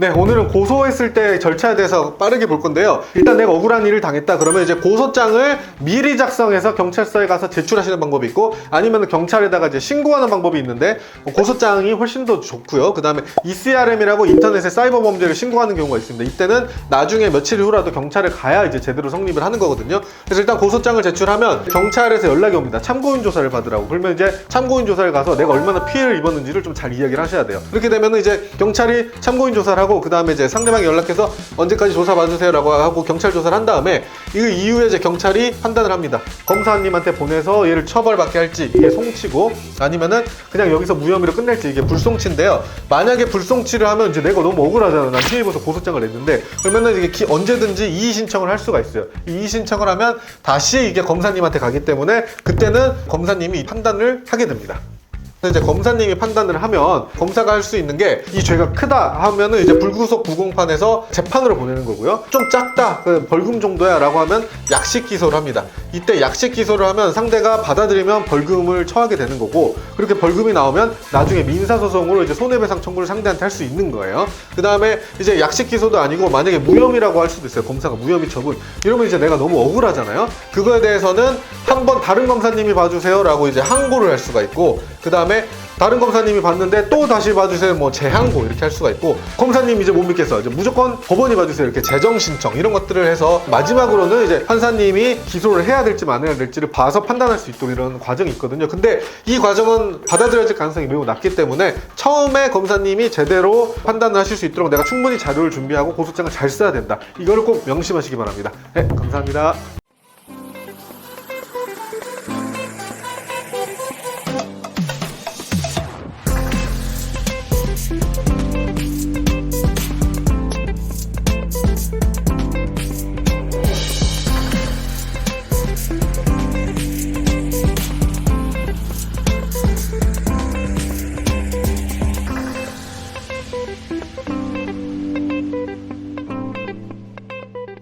네, 오늘은 고소했을 때 절차에 대해서 빠르게 볼 건데요. 일단 내가 억울한 일을 당했다 그러면 이제 고소장을 미리 작성해서 경찰서에 가서 제출하시는 방법이 있고 아니면 경찰에다가 이제 신고하는 방법이 있는데 뭐 고소장이 훨씬 더 좋고요. 그다음에 ECRM이라고 인터넷에 사이버 범죄를 신고하는 경우가 있습니다. 이때는 나중에 며칠 후라도 경찰에 가야 이제 제대로 성립을 하는 거거든요. 그래서 일단 고소장을 제출하면 경찰에서 연락이 옵니다. 참고인 조사를 받으라고. 그러면 이제 참고인 조사를 가서 내가 얼마나 피해를 입었는지를 좀 잘 이야기를 하셔야 돼요. 그렇게 되면 이제 경찰이 참고인 조사를 하고 그 다음에 이제 상대방이 연락해서 언제까지 조사 받으세요라고 하고 경찰 조사를 한 다음에 이 이후에 이제 경찰이 판단을 합니다. 검사님한테 보내서 얘를 처벌받게 할지 이게 송치고 아니면은 그냥 여기서 무혐의로 끝낼지 이게 불송치인데요. 만약에 불송치를 하면 이제 내가 너무 억울하잖아. 난 피해 입어서 고소장을 냈는데 그러면은 이게 기- 언제든지 이의 신청을 할 수가 있어요. 이 이의 신청을 하면 다시 이게 검사님한테 가기 때문에 그때는 검사님이 판단을 하게 됩니다. 이제 검사님이 판단을 하면 검사가 할 수 있는 게 이 죄가 크다 하면은 이제 불구속 구공판에서 재판으로 보내는 거고요. 좀 작다, 그 벌금 정도야라고 하면 약식 기소를 합니다. 이때 약식 기소를 하면 상대가 받아들이면 벌금을 처하게 되는 거고 그렇게 벌금이 나오면 나중에 민사 소송으로 이제 손해배상 청구를 상대한테 할 수 있는 거예요. 그 다음에 이제 약식 기소도 아니고 만약에 무혐의라고 할 수도 있어요. 검사가 무혐의 처분. 이러면 이제 내가 너무 억울하잖아요. 그거에 대해서는 한번 다른 검사님이 봐주세요라고 이제 항고를 할 수가 있고 그 다음에 다른 검사님이 봤는데 또 다시 봐주세요. 뭐 재항고 이렇게 할 수가 있고 검사님 이제 못 믿겠어. 이제 무조건 법원이 봐주세요. 이렇게 재정 신청 이런 것들을 해서 마지막으로는 이제 판사님이 기소를 해야 될지 말아야 될지를 봐서 판단할 수 있도록 이런 과정이 있거든요. 근데 이 과정은 받아들여질 가능성이 매우 낮기 때문에 처음에 검사님이 제대로 판단을 하실 수 있도록 내가 충분히 자료를 준비하고 고소장을 잘 써야 된다. 이거를 꼭 명심하시기 바랍니다. 네 감사합니다